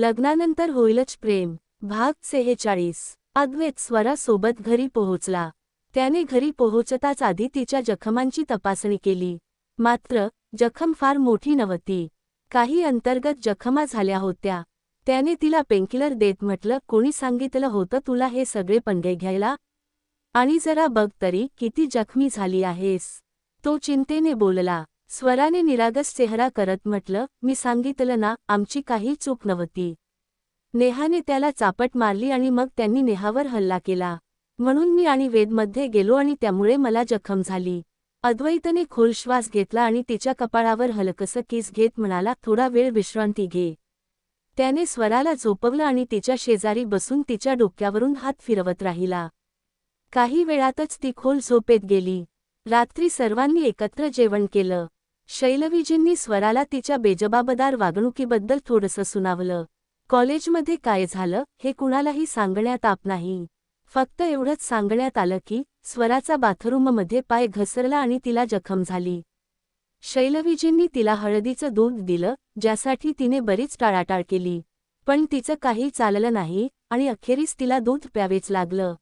लग्नानंतर होईलच प्रेम. भाग सेहेचाळीस. अद्वैत स्वरासोबत घरी पोहोचला. त्याने घरी पोहोचताच आधी तिच्या जखमांची तपासणी केली. मात्र जखम फार मोठी नव्हती. काही अंतर्गत जखमा झाल्या होत्या. त्याने तिला पेनकिलर देत म्हटलं कोणी सांगितलं होतं तुला हे सगळे पंगे घ्यायला? आणि जरा बघ तरी किती जखमी झाली आहेस. तो चिंतेने बोलला स्वराने निरागस चेहरा करत म्हटलं मी सांगितलं ना आमची काही चूक नव्हती. नेहाने त्याला चापट मारली आणि मग त्यांनी नेहावर हल्ला केला. म्हणून मी आणि वेदमध्ये गेलो आणि त्यामुळे मला जखम झाली. अद्वैतने खोल श्वास घेतला आणि तिच्या कपाळावर हलकसं किस घेत म्हणाला थोडा वेळ विश्रांती घे. त्याने स्वराला झोपवलं आणि तिच्या शेजारी बसून तिच्या डोक्यावरून हात फिरवत राहिला. काही वेळातच ती खोल झोपेत गेली. रात्री सर्वांनी एकत्र जेवण केलं. शैलवीजींनी स्वराला तिच्या बेजबाबदार वागणुकीबद्दल थोडंसं सुनावलं. कॉलेजमध्ये काय झालं हे कुणालाही सांगण्यात आप नाही. फक्त एवढंच सांगण्यात आलं की स्वराचा बाथरूममध्ये पाय घसरला आणि तिला जखम झाली. शैलवीजींनी तिला हळदीचं दूध दिलं ज्यासाठी तिने बरीच टाळाटाळ केली. पण तिचं काही चाललं नाही आणि अखेरीस तिला दूध प्यावेच लागलं.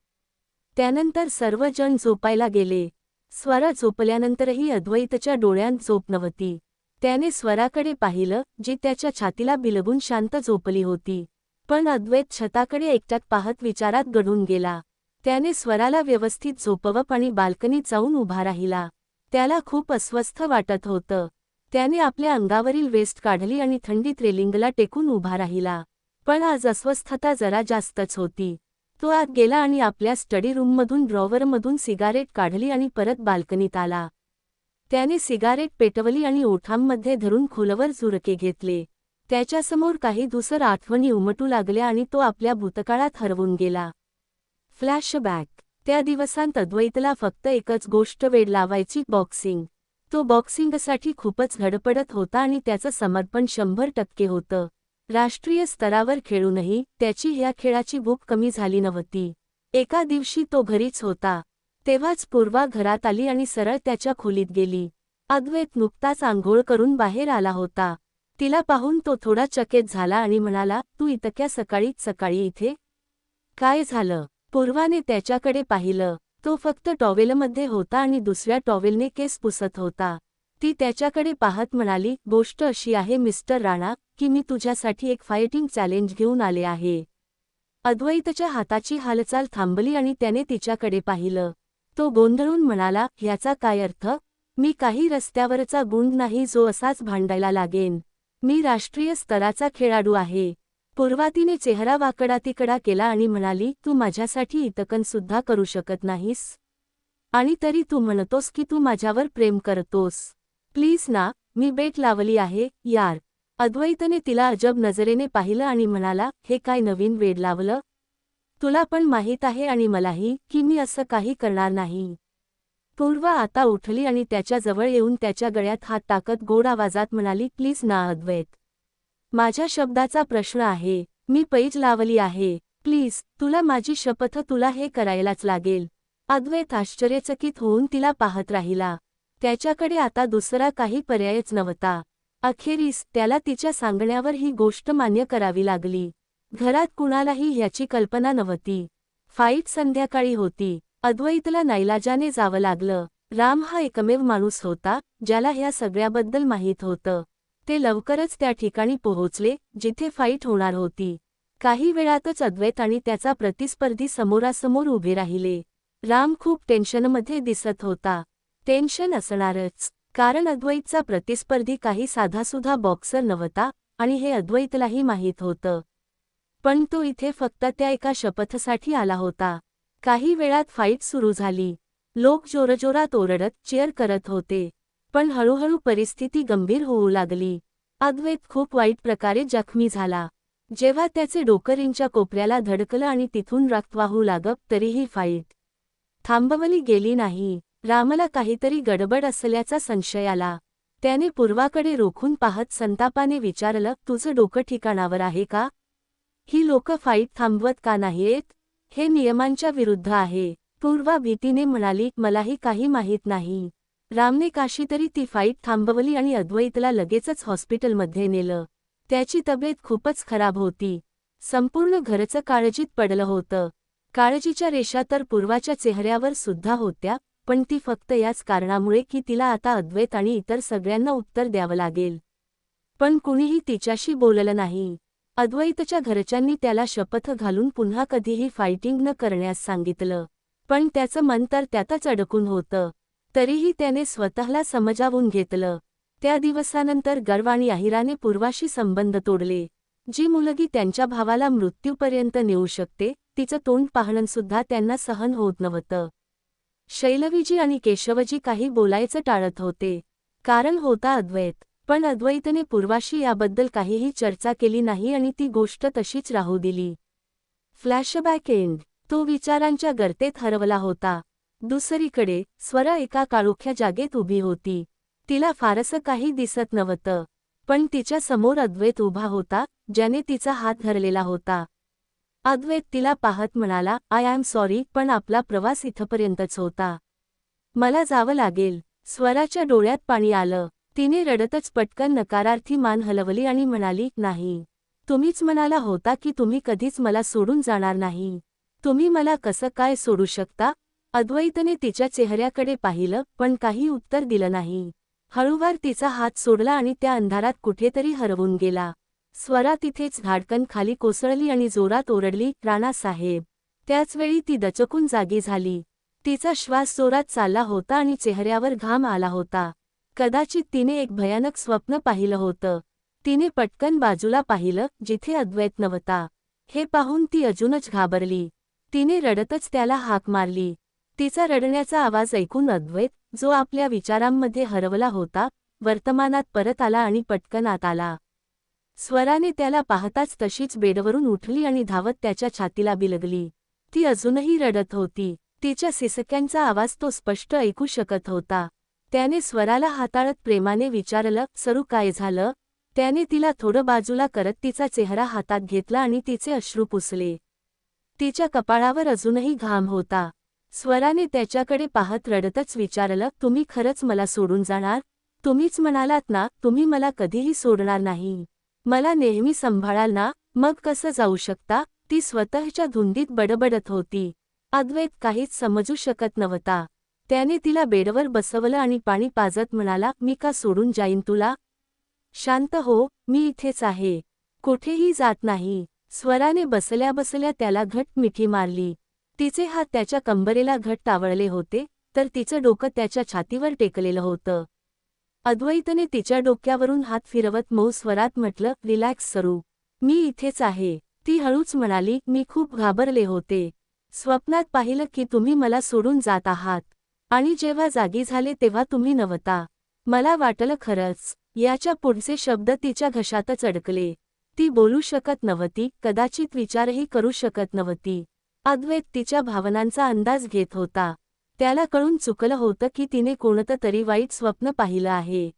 त्यानंतर सर्वजण झोपायला गेले. स्वरा झोपल्यानंतरही अद्वैतच्या डोळ्यांत झोप नव्हती. त्याने स्वराकडे पाहिलं जी त्याच्या छातीला बिलगून शांत झोपली होती. पण अद्वैत छताकडे एकट्यात पाहत विचारात गढून गेला. त्याने स्वराला व्यवस्थित झोपवप आणि बाल्कनीत जाऊन उभा राहिला. त्याला खूप अस्वस्थ वाटत होतं. त्याने आपल्या अंगावरील वेस्ट काढली आणि थंडीत रेलिंगला टेकून उभा राहिला. पण आज अस्वस्थता जरा जास्तच होती. तो आत गेला आणि आपल्या स्टडी रूममधून ड्रॉवरमधून सिगारेट काढली आणि परत बाल्कनीत आला. त्याने सिगारेट पेटवली आणि ओठांमध्ये धरून खोलवर झुरके घेतले. त्याच्यासमोर काही दुसर आठवणी उमटू लागल्या आणि तो आपल्या भूतकाळात हरवून गेला. फ्लॅशबॅक. त्या दिवसांत अद्वैतला फक्त एकच गोष्ट वेळ लावायची बॉक्सिंग. तो बॉक्सिंगसाठी खूपच धडपडत होता आणि त्याचं समर्पण शंभर टक्के होतं. राष्ट्रीय स्तरावर खेळूनही त्याची ह्या खेळाची भूक कमी झाली नव्हती. एका दिवशी तो घरीच होता. तेव्हाच पूर्वा घरात आली आणि सरळ त्याच्या खोलीत गेली. अद्वैत नुकताच आंघोळ करून बाहेर आला होता. तिला पाहून तो थोडा चकित झाला आणि म्हणाला तू इतक्या सकाळीच सकाळी इथे? काय झालं पूर्वाने त्याच्याकडे पाहिलं. तो फक्त टॉवेलमध्ये होता आणि दुसऱ्या टॉवेलने केस पुसत होता. ती त्याच्याकडे पाहत म्हणाली गोष्ट अशी आहे मिस्टर राणा की मी तुझ्यासाठी एक फायटिंग चॅलेंज घेऊन आले आहे. अद्वैतच्या हाताची हालचाल थांबली आणि त्याने तिच्याकडे पाहिलं. तो गोंधळून म्हणाला ह्याचा काय अर्थ? मी काही रस्त्यावरचा गुंड नाही जो असाच भांडायला लागेन. मी राष्ट्रीय स्तराचा खेळाडू आहे. पूर्वातीने चेहरा वाकडातिकडा केला आणि म्हणाली तू माझ्यासाठी इतकन सुद्धा करू शकत नाहीस. आणि तरी तू म्हणतोस की तू माझ्यावर प्रेम करतोस. प्लीज ना मी बेट लावली आहे यार. अद्वैतने तिला अजब नजरेने पाहिलं आणि म्हणाला हे काय नवीन वेड लावलं? तुला पण माहीत आहे आणि मलाही की मी असं काही करणार नाही. पूर्वा आता उठली आणि त्याच्याजवळ येऊन त्याच्या गळ्यात हात टाकत गोड आवाजात म्हणाली प्लीज ना अद्वैत. माझ्या शब्दाचा प्रश्न आहे. मी पैज लावली आहे. प्लीज तुला माझी शपथ तुला हे करायलाच लागेल. अद्वैत आश्चर्यचकित होऊन तिला पाहत राहिला. त्याच्याकडे आता दुसरा काही पर्यायच नव्हता. अखेरीस त्याला तिच्या सांगण्यावर ही गोष्ट मान्य करावी लागली. घरात कुणालाही ह्याची कल्पना नव्हती. फाईट संध्याकाळी होती. अद्वैतला नाईलाजाने जावं लागलं. राम हा एकमेव माणूस होता ज्याला ह्या सगळ्याबद्दल माहीत होतं. ते लवकरच त्या ठिकाणी पोहोचले जिथे फाईट होणार होती. काही वेळातच अद्वैत आणि त्याचा प्रतिस्पर्धी समोरासमोर उभे राहिले. राम खूप टेन्शनमध्ये दिसत होता. टेन्शन असणारच. कारण अद्वैतचा प्रतिस्पर्धी काही साधासुधा बॉक्सर नव्हता आणि हे अद्वैतलाही माहीत होतं. पण तो इथे फक्त त्या एका शपथसाठी आला होता. काही वेळात फाईट सुरू झाली. लोक जोरजोरात ओरडत चेअर करत होते. पण हळूहळू परिस्थिती गंभीर होऊ लागली. अद्वैत खूप वाईट प्रकारे जखमी झाला. जेव्हा त्याचे डोकरींच्या कोपऱ्याला धडकलं आणि तिथून रक्त वाहू लागत तरीही फाईट थांबवली गेली नाही. रामला काहीतरी गडबड असल्याचा संशय आला. त्याने पूर्वाकडे रोखून पाहत संतापाने विचारलं तुझं डोकं ठिकाणावर आहे का? ही लोक फाईट थांबवत का नाहीयेत? हे नियमांच्या विरुद्ध आहे. पूर्वा भीतीने म्हणाली मलाही काही माहीत नाही. रामने काशी तरी ती फाईट थांबवली आणि अद्वैतला लगेचच हॉस्पिटलमध्ये नेलं. त्याची तब्येत खूपच खराब होती. संपूर्ण घरचं काळजीत पडलं होतं. काळजीच्या रेषा तर पूर्वाच्या चेहऱ्यावर सुद्धा होत्या पण ती फक्त याच कारणामुळे की तिला आता अद्वैत आणि इतर सगळ्यांना उत्तर द्यावं लागेल. पण कुणीही तिच्याशी बोललं नाही. अद्वैतच्या घरच्यांनी त्याला शपथ घालून पुन्हा कधीही फायटिंग न करण्यास सांगितलं. पण त्याचं मन तर त्यातच अडकून होतं. तरीही त्याने स्वतःला समजावून घेतलं. त्या दिवसानंतर गर्व आणि अहिराने पूर्वाशी संबंध तोडले. जी मुलगी त्यांच्या भावाला मृत्यूपर्यंत नेऊ शकते तिचं तोंड पाहणंसुद्धा त्यांना सहन होत नव्हतं. शैलवीजी आणि केशवजी काही बोलायचं टाळत होते. कारण होता अद्वैत पण अद्वैतने पूर्वाशी याबद्दल काहीही चर्चा केली नाही आणि ती गोष्ट तशीच राहू दिली. फ्लॅशबॅक एंड तो विचारांच्या गर्तेत हरवला होता. दुसरीकडे स्वरा एका काळोख्या जागेत उभी होती. तिला फारसं काही दिसत नव्हतं. पण तिच्या समोर अद्वैत उभा होता ज्याने तिचा हात धरलेला होता. अद्वैत तिला पाहत म्हणाला आय एम सॉरी पण आपला प्रवास इथपर्यंतच होता. मला जावं लागेल. स्वराच्या डोळ्यात पाणी आलं. तिने रडतच पटकन नकारार्थी मान हलवली आणि म्हणाली नाही. तुम्हीच म्हणाला होता की तुम्ही कधीच मला सोडून जाणार नाही. तुम्ही मला कसं काय सोडू शकता? अद्वैतने तिच्या चेहऱ्याकडे पाहिलं पण काही उत्तर दिलं नाही. हळूवार तिचा हात सोडला आणि त्या अंधारात कुठेतरी हरवून गेला. स्वरा तिथेच धाडकन खाली कोसळली आणि जोरात ओरडली राणासाहेब त्याचवेळी ती दचकून जागी झाली. तिचा श्वास जोरात चालला होता आणि चेहऱ्यावर घाम आला होता. कदाचित तिने एक भयानक स्वप्न पाहिलं होतं. तिने पटकन बाजूला पाहिलं जिथे अद्वैत नव्हता. हे पाहून ती अजूनच घाबरली. तिने रडतच त्याला हाक मारली. तिचा रडण्याचा आवाज ऐकून अद्वैत जो आपल्या विचारांमध्ये हरवला होता वर्तमानात परत आला आणि पटकन आत आला. स्वराने त्याला पाहताच तशीच बेडवरून उठली आणि धावत त्याच्या छातीला बिलगली. ती अजूनही रडत होती. तिच्या सिसक्यांचा आवाज तो स्पष्ट ऐकू शकत होता. त्याने स्वराला हाताळत प्रेमाने विचारलं सरू काय झालं? त्याने तिला थोडं बाजूला करत तिचा चेहरा हातात घेतला आणि तिचे अश्रू पुसले. तिच्या कपाळावर अजूनही घाम होता. स्वराने त्याच्याकडे पाहत रडतच विचारलं तुम्ही खरंच मला सोडून जाणार? तुम्हीच म्हणालात ना तुम्ही मला कधीही सोडणार नाही. मला नेहमी सांभाळाल ना? मग कसं जाऊ शकता? ती स्वतःच्या धुंदीत बडबडत होती. अद्वैत काहीच समजू शकत नव्हता. त्याने तिला बेडवर बसवलं आणि पाणी पाजत म्हणाला मी का सोडून जाईन तुला? शांत हो मी इथेच आहे. कुठेही जात नाही. स्वराने बसल्या बसल्या त्याला घट मिठी मारली. तिचे हात त्याच्या कंबरेला घट तावळले होते तर तिचं डोकं त्याच्या छातीवर टेकलेलं होतं. अद्वैतने तिच्या डोक्यावरून हात फिरवत मऊ स्वरात म्हटलं रिलॅक्स सरू. मी इथेच आहे. ती हळूच म्हणाली मी खूप घाबरले होते. स्वप्नात पाहिलं की तुम्ही मला सोडून जात आहात. आणि जेव्हा जागी झाले तेव्हा तुम्ही नव्हता. मला वाटलं खरंच याच्या पुढचे शब्द तिच्या घशातच अडकले. ती बोलू शकत नव्हती कदाचित विचारही करू शकत नव्हती. अद्वैत तिच्या भावनांचा अंदाज घेत होता. त्याला कळून चुकलं होतं की तिने कोणतं तरी वाईट स्वप्न पाहिलं आहे.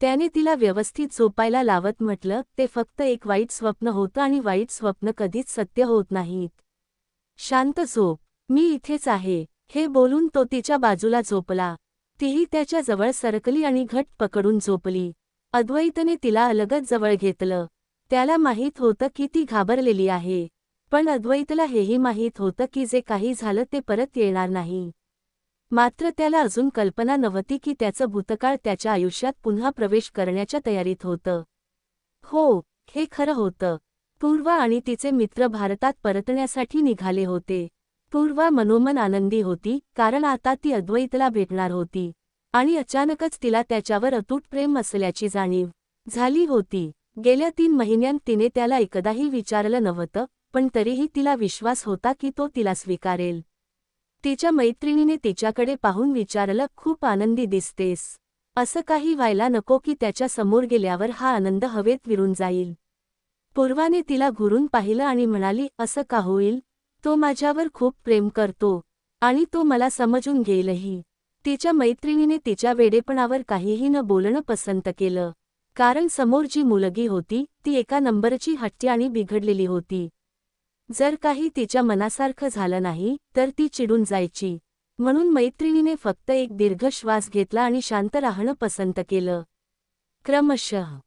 त्याने तिला व्यवस्थित झोपायला लावत म्हटलं ते फक्त एक वाईट स्वप्न होतं आणि वाईट स्वप्न कधीच सत्य होत नाहीत. शांत झोप. मी इथेच आहे. हे बोलून तो तिच्या बाजूला झोपला. तीही त्याच्याजवळ सरकली आणि घट पकडून झोपली. अद्वैतने तिला अलगत जवळ घेतलं. त्याला माहीत होतं की ती घाबरलेली आहे. पण अद्वैतला हेही माहीत होतं की जे काही झालं ते परत येणार नाही. मात्र त्याला अजून कल्पना नव्हती की त्याचं भूतकाळ त्याच्या आयुष्यात पुन्हा प्रवेश करण्याच्या तयारीत होतं. हो हे खरं होतं. पूर्वा आणि तिचे मित्र भारतात परतण्यासाठी निघाले होते. पूर्वा मनोमन आनंदी होती कारण आता ती अद्वैतला भेटणार होती. आणि अचानकच तिला त्याच्यावर अतूट प्रेम असल्याची जाणीव झाली होती. गेल्या तीन महिन्यांत तिने त्याला एकदाही विचारलं नव्हतं पण तरीही तिला विश्वास होता की तो तिला स्वीकारेल. तिच्या मैत्रिणीने तिच्याकडे पाहून विचारलं खूप आनंदी दिसतेस. असं काही व्हायला नको की त्याच्यासमोर गेल्यावर हा आनंद हवेत विरून जाईल पूर्वाने तिला घुरून पाहिलं आणि म्हणाली असं का होईल? तो माझ्यावर खूप प्रेम करतो आणि तो मला समजून घेईलही. तिच्या मैत्रिणीने तिच्या वेडेपणावर काहीही न बोलणं पसंत केलं. कारण समोर जी मुलगी होती ती एका नंबरची हट्टी आणि बिघडलेली होती. जर काही तिच्या मनासारखं झालं नाही तर ती चिडून जायची. म्हणून मैत्रिणीने फक्त एक दीर्घ श्वास घेतला आणि शांत राहणं पसंत केलं. क्रमशः